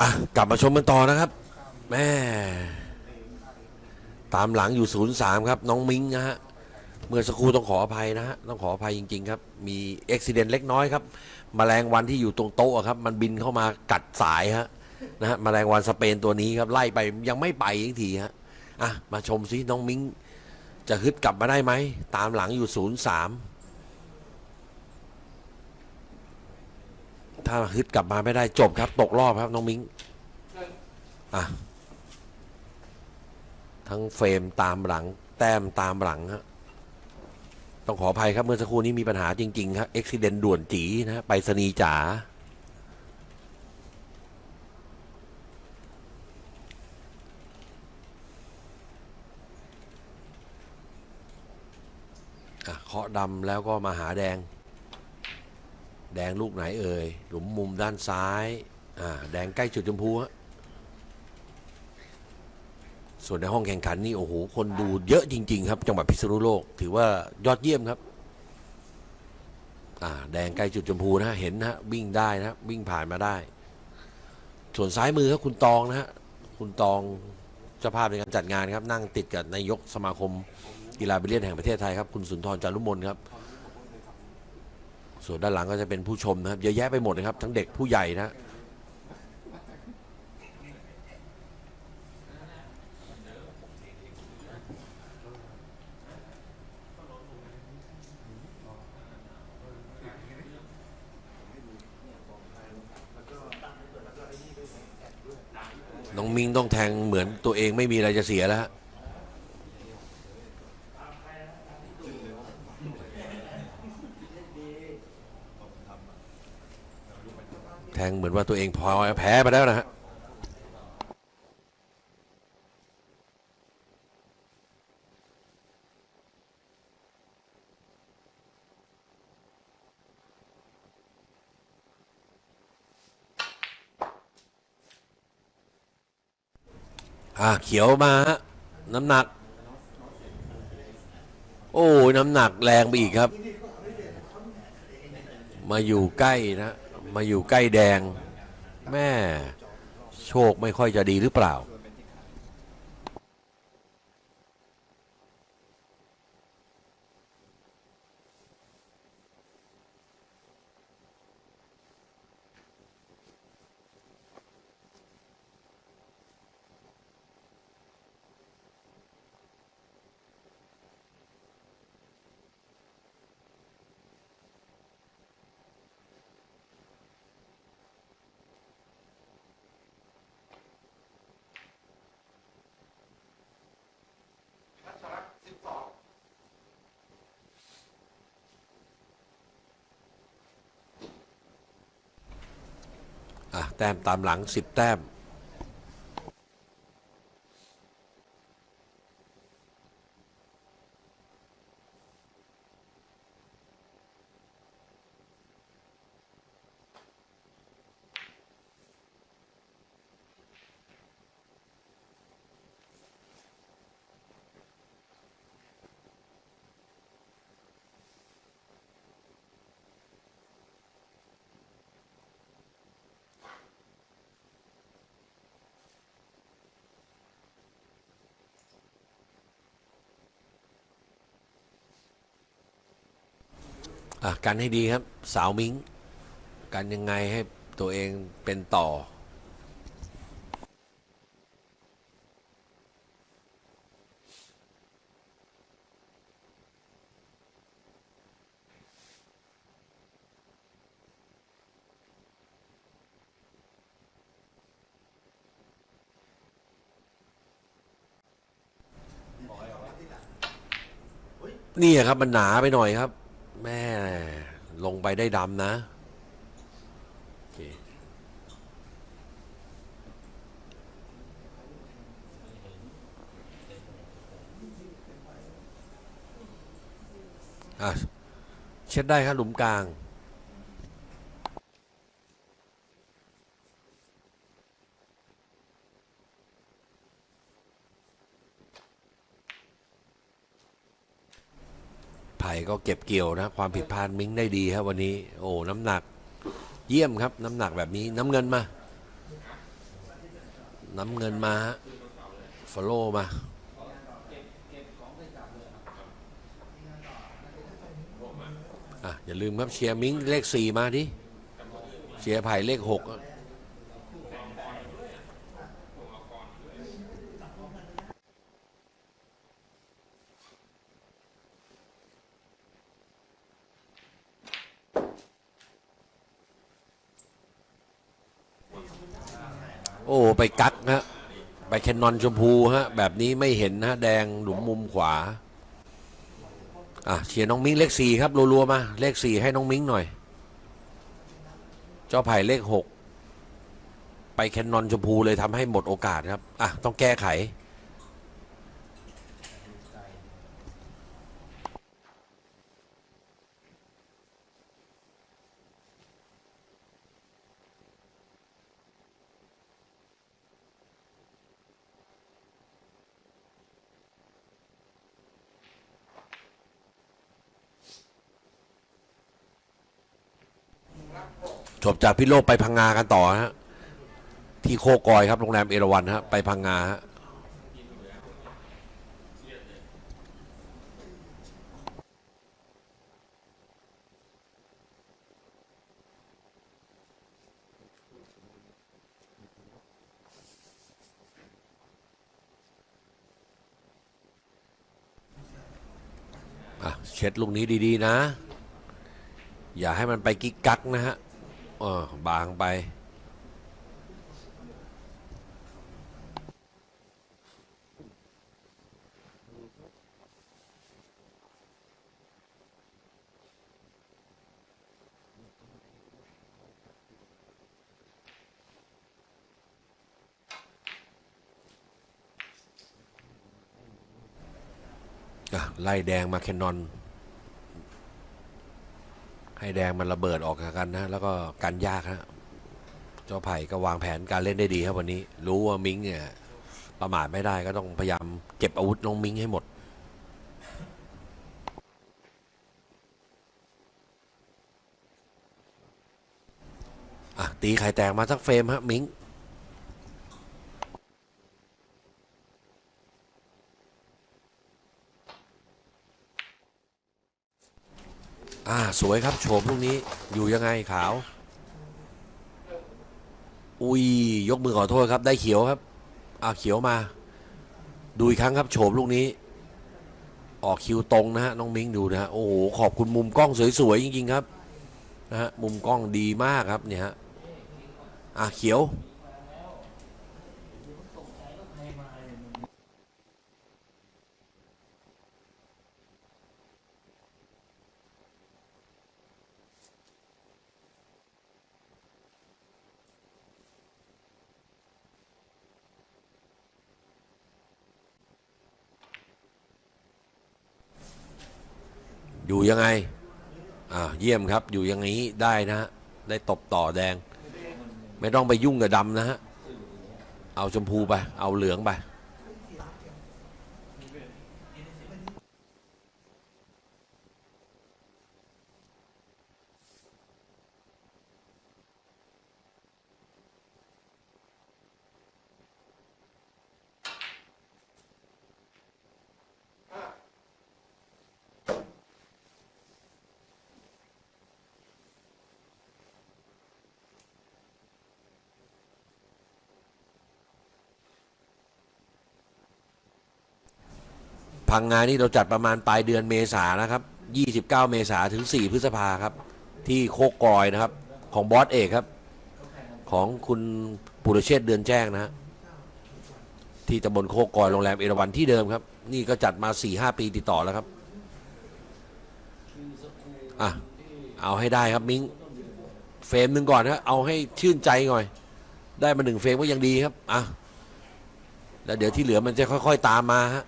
อะกลับมาชมกันต่อนะครับแม่ตามหลังอยู่ศูนย์สามครับ น้องมิงนะฮะเมื่อสักครู่ต้องขออภัยนะฮะต้องขออภัยจริง ๆ ครับ มีอุบิเหตุเล็กน้อยครับแมลงวันที่อยู่ตรงโต๊ะอะครับ มันบินเข้ามากัดสายฮะนะฮะแมลงวันสเปนตัวนี้ครับ ไล่ไปยังไม่ไปอีกทีฮะอะมาชมซิน้องมิงจะฮึดกลับมาได้ไหมตามหลังอยู่ศูนย์สาม ถ้าฮึดกลับมาไม่ได้จบครับ ตกรอบครับน้องมิงอะทั้งเฟรมตามหลัง แต้มตามหลังฮะต้องขออภัยครับเมื่อสักครู่นี้มีปัญหาจริง ๆ ครับเอ็กซิเดนด่วนจีนะไปสนีจ๋าอะเคาะดำแล้วก็มาหาแดง แดงลูกไหนเอ่ย หลุมมุมด้านซ้ายอ่าแดงใกล้จุดชมพูฮะส่วนในห้องแข่งขันนี่โอ้โหคนดูเยอะจริง ๆ ครับ จังหวัดพิษณุโลก ถือว่ายอดเยี่ยมครับอ่าแดงใกล้จุดชมพูนะเห็นนะฮะวิ่งได้นะฮะวิ่งผ่านมาได้ ส่วนซ้ายมือครับคุณตองนะฮะคุณตองเจ้าภาพในการจัดงานครับ นั่งติดกับนายกสมาคมกีฬาบิลเลียนแห่งประเทศไทยครับ คุณสุนทรจารุมนครับ ส่วนด้านหลังก็จะเป็นผู้ชมนะครับเยอะแยะไปหมดนะครับ ทั้งเด็กผู้ใหญ่นะน้องมิงต้องแทงเหมือนตัวเองไม่มีอะไรจะเสียแล้วฮะ งเหมือนว่าตัวเองพอแพ้ไปแล้วนะฮะอ่าเขียวมาฮะน้ำหนัก โอ้ยน้ำหนักแรงไปอีกครับ มาอยู่ใกล้นะ มาอยู่ใกล้แดง แม่โชคไม่ค่อยจะดีหรือเปล่า แต้มตามหลังสิบแต้ม อะกันให้ดีครับ สาวมิงกันยังไงให้ตัวเองเป็นต่อ นี่อะครับมันหนาไปหน่อยครับ แม่ลงไปได้ดำนะเอะเช็ดได้ครับหลุมกลาง ก็เก็บเกี่ยวนะ ความผิดพลาดมิ้งได้ดีครับวันนี้ โอ้น้ำหนัก เยี่ยมครับ น้ำหนักแบบนี้น้ำเงินมา น้ำเงินมาฮะฟอลโล่มาอะอย่าลืมครับเชียร์มิงเลขสี่มาดิเชียร์ไผ่เลขหก อะโอ้ไปกักฮะไปแคนนอนชมพูฮะแบบนี้ไม่เห็นฮะแดงหลุมมุมขวาอะเชียร์น้องมิ้งเลขสี่ครับรัวๆมาเลขสี่ให้น้องมิ้งหน่อย เจ้าไผ่เลขหกไปแคนนอนชมพูเลยทำให้หมดโอกาสครับอะต้องแก้ไข จบจากพิโลกไปพังงากันต่อฮะที่โคกอยครับโรงแรมเอราวันฮะไปพังงาฮะเช็ดลูกนี้ดีๆนะ อย่าให้มันไปกิ๊กกักนะฮะ เออบางไป ไล่แดงมาแคนนอน ให้แดงมันระเบิดออกจากกันนะแล้วก็กันยากฮะเจ้าไผ่ก็วางแผนการเล่นได้ดีครับวันนี้ รู้ว่ามิงเนี่ยประมาทไม่ได้ก็ต้องพยายามเก็บอาวุธน้องมิงให้หมดอะตีไข่แตกมาสักเฟรมฮะมิง อ่าสวยครับโฉมลูกนี้อยู่ยังไงขาว อุ้ยยกมือขอโทษครับ ได้เขียวครับ อ่าเขียวมา ดูอีกครั้งครับโฉมลูกนี้ ออกคิวตรงนะฮะน้องมิ้งดูนะฮะโอ้โหขอบคุณมุมกล้องสวยๆจริงๆครับนะฮะมุมกล้องดีมากครับเนี่ยฮะอ่าเขียว อยู่ยังไงอ่าเยี่ยมครับอยู่อย่างนี้ได้นะฮะได้ตบต่อแดง ไม่ต้องไปยุ่งกับดำนะฮะ เอาชมพูไป เอาเหลืองไป พังงานนี่เราจัดประมาณปลายเดือนเมษานะครับ 29 เมษาถึง 4 พฤษภาครับ ที่โคกกอยนะครับ ของบอสเอกครับ ของคุณปุรเชษเดือนแจ้งนะฮะที่ตำบลโคกกอยโรงแรมเอราวันที่เดิมครับ นี่ก็จัดมา4-5ปีติดต่อแล้วครับอะเอาให้ได้ครับมิงเฟรมหนึ่งก่อนนะเอาให้ชื่นใจหน่อย ได้มาหนึ่งเฟรมก็ยังดีครับอะแล้วเดี๋ยวที่เหลือมันจะค่อย ๆ ตามมาฮะ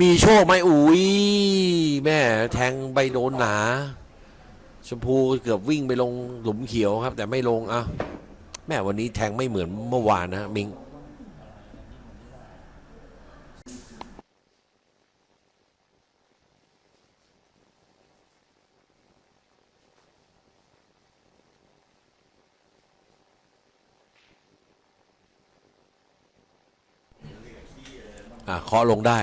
มีโชคไหมอุ้ยแม่แทงไปโดนหนา ชมพูเกือบวิ่งไปลงหลุมเขียวครับ แต่ไม่ลงอะแม่วันนี้แทงไม่เหมือนเมื่อวานนะมิงอะเคาะลงได้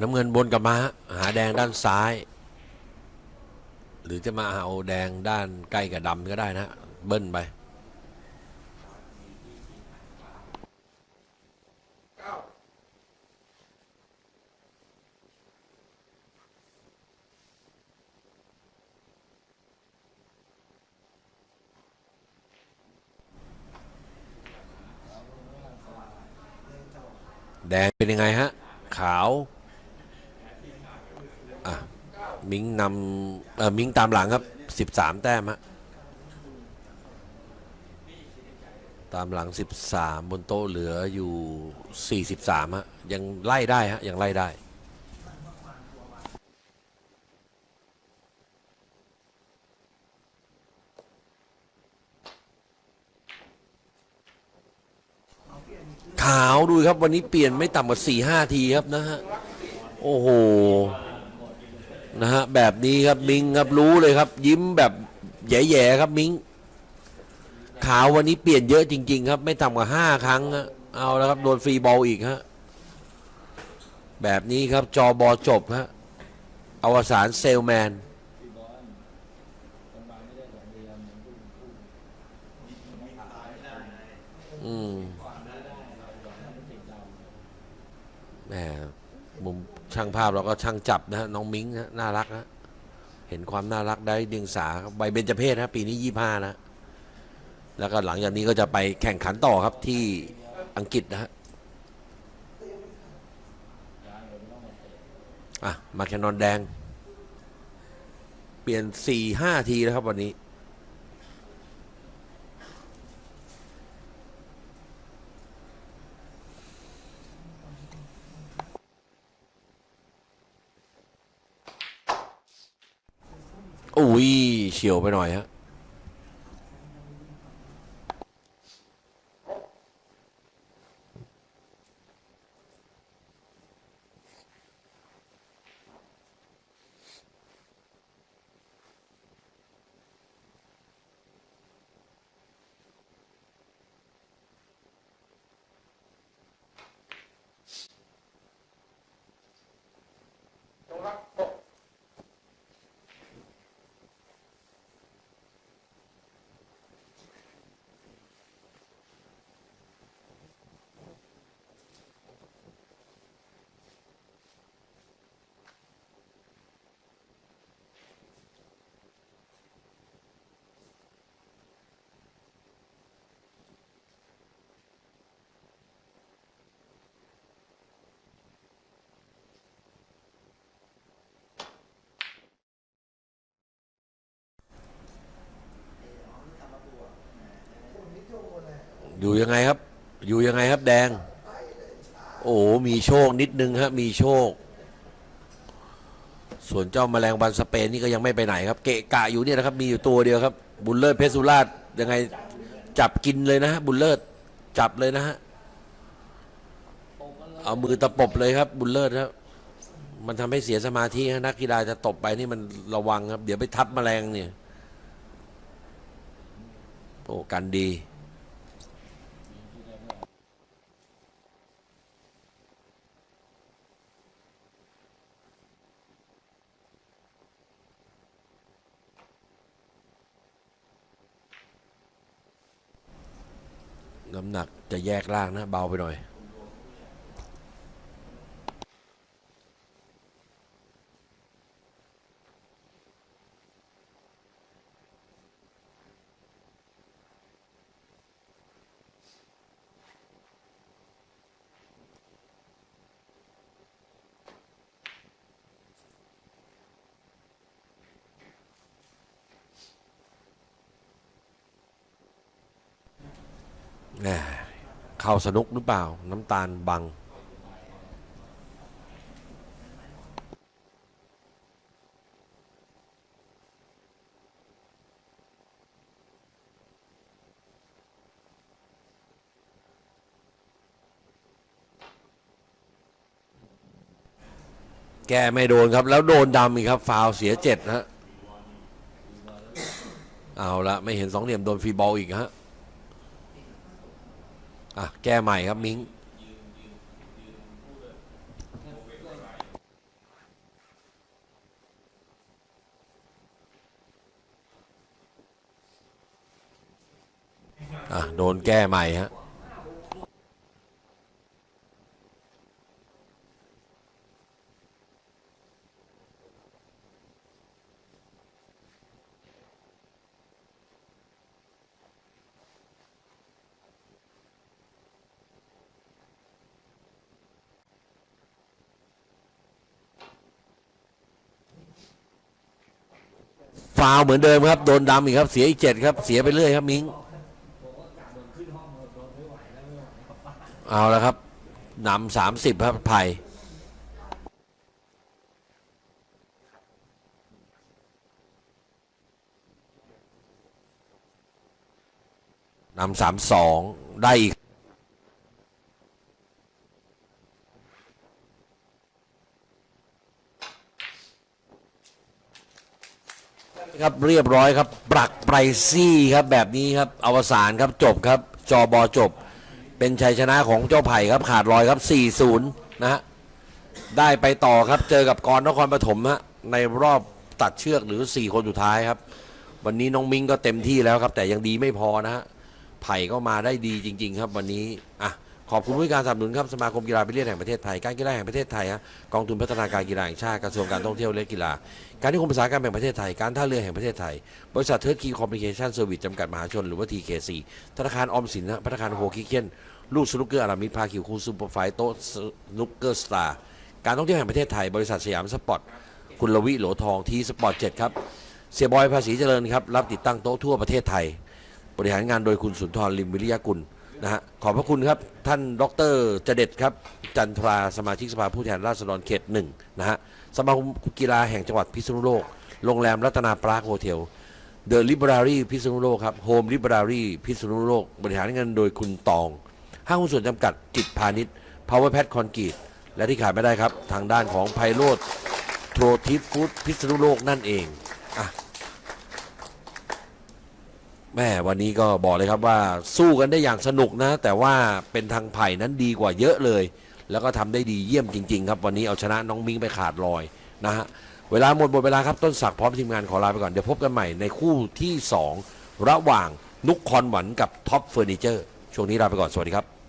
น้ำเงินบนกลับมาฮะหาแดงด้านซ้าย หรือจะมาเอาแดงด้านใกล้กับดำก็ได้นะ เบิ้ลไปแดงเป็นยังไงฮะ ขาว มิงนำเออมิงตามหลังครับสิบสามแต้มฮะตามหลังสิบสามบนโต๊ะเหลืออยู่สี่สิบสามฮะยังไล่ได้ฮะยังไล่ได้ขาวดูครับวันนี้เปลี่ยนไม่ต่ำกว่าสี่ห้าทีครับนะฮะ โอ้โห นะฮะแบบนี้ครับมิงครับรู้เลยครับ ยิ้มแบบแย่ๆครับมิงขาววันนี้เปลี่ยนเยอะจริง ๆ ครับ ไม่ต่ำกว่าห้าครั้งเอาแล้วครับโดนฟรีบอลอีกฮะแบบนี้ครับจอบอจบฮะอวสานเซลแมนอืมแหม ช่างภาพเราก็ช่างจับนะฮะน้องมิ้งนะน่ารักนะเห็นความน่ารักได้ดียงสาใบเบญจเพศนะปีนี้ยี่ห้านะ แล้วก็หลังจากนี้ก็จะไปแข่งขันต่อครับที่อังกฤษนะฮะอะมาแคนนอนแดง เปลี่ยนสี่ห้าทีแล้วครับวันนี้ อุ้ย เฉียวไปหน่อยฮะ อยู่ยังไงครับ อยู่ยังไงครับแดง โอ้มีโชคนิดนึงฮะมีโชค ส่วนเจ้าแมลงวันสเปนนี่ก็ยังไม่ไปไหนครับ เกะกะอยู่เนี่ยนะครับ มีอยู่ตัวเดียวครับ บุลเลอร์เพชรสุราษฎร์ยังไงจับกินเลยนะฮะบุลเลอร์จับเลยนะฮะเอามือตะปบเลยครับ บุลเลอร์ครับมันทำให้เสียสมาธิฮะนักกีฬาจะตบไปนี่มันระวังครับ เดี๋ยวไปทับแมลงเนี่ยโอ้กันดี น้ำหนักจะแยกล่างนะ เบาไปหน่อย เข้าสนุกหรือเปล่า น้ำตาลบัง แกไม่โดนครับ แล้วโดนดำอีกครับ ฟาวเสียเจ็ดนะฮะเอาละไม่เห็นสองเหลี่ยมโดนฟรีบอลอีกฮะ อะ แก้ใหม่ครับมิงอะ โดนแก้ใหม่ฮะาวเหมือนเดิมครับ โดนดำอีกครับ เสียอีกเจ็ดครับ เสียไปเรื่อยครับมิงเอาแล้วครับนำสามสิบครับไผ่นำสามสองได้อีก ครับเรียบร้อยครับปรักไพรซี่ครับแบบนี้ครับอวสานครับจบครับจอบอจบ เป็นชัยชนะของเจ้าไผ่ครับขาดลอยครับ 4-0 นะฮะได้ไปต่อครับเจอกับกรนครปฐมฮะในรอบตัดเชือกหรือ 4 คนสุดท้ายครับ วันนี้น้องมิงก็เต็มที่แล้วครับ แต่ยังดีไม่พอนะฮะไผ่ก็มาได้ดีจริง ๆ ครับวันนี้อะ ขอบคุณผู้การสนับสนุนครับสมาคมกีฬาบิลเลียนแห่งประเทศไทยการกีฬาแห่งประเทศไทยฮะกองทุนพัฒนาการกีฬาแห่งชาติกระทรวงการท่องเที่ยวและกีฬา การที่กรมภาษาการแห่งประเทศไทยการท่าเรือแห่งประเทศไทย บริษัทเทิร์ดคีคอมมิวนิเคชันเซอร์วิสจำกัดมหาชนหรือว่า TKC ธนาคารออมสินธนาคารโฮคิเคียนลูกสนุกเกอร์อารามิดพาคิวคูซูเปอร์ไฟโต๊ะสนุกเกอร์สตาร์การท่องเที่ยวแห่งประเทศไทยบริษัทสยามสปอร์ตคุณลวิโหลทองทีสปอร์ตเจ็ดครับเสียบอยภาษีเจริญครับรับติดตั้งโต๊ะทั่วประเทศไทย บริหารงานโดยคุณสุนทรลิมวิริยกุล นะฮะขอบพระคุณครับ ท่านดรจเด็ดครับ จันทราสมาชิกสภาผู้แทนราษฎรเขตหนึ่งนะฮะสมาคมกีฬาแห่งจังหวัดพิษณุโลก โรงแรมรัตนาปรากโฮเทลเดอะลิบรารีพิษณุโลกครับโฮมลิบรารีพิษณุโลก บริหารงานโดยคุณตอง ห้างหุ้นส่วนจำกัดจิตพาณิชย์ Power Pad คอนกรีตและที่ขาดไม่ได้ครับ ทางด้านของไพโรธโทรทิฟฟู้ดพิษณุโลกนั่นเองอะ แม่วันนี้ก็บอกเลยครับว่าสู้กันได้อย่างสนุกนะ แต่ว่าเป็นทางไผ่นั้นดีกว่าเยอะเลย แล้วก็ทำได้ดีเยี่ยมจริง ๆ ครับ วันนี้เอาชนะน้องมิงไปขาดลอยนะฮะเวลาหมดหมดเวลาครับต้นศักดิ์พร้อมทีมงานขอลาไปก่อน เดี๋ยวพบกันใหม่ในคู่ที่ 2 ระหว่างนุกคอนหวันกับท็อปเฟอร์นิเจอร์ช่วงนี้ลาไปก่อนสวัสดีครับ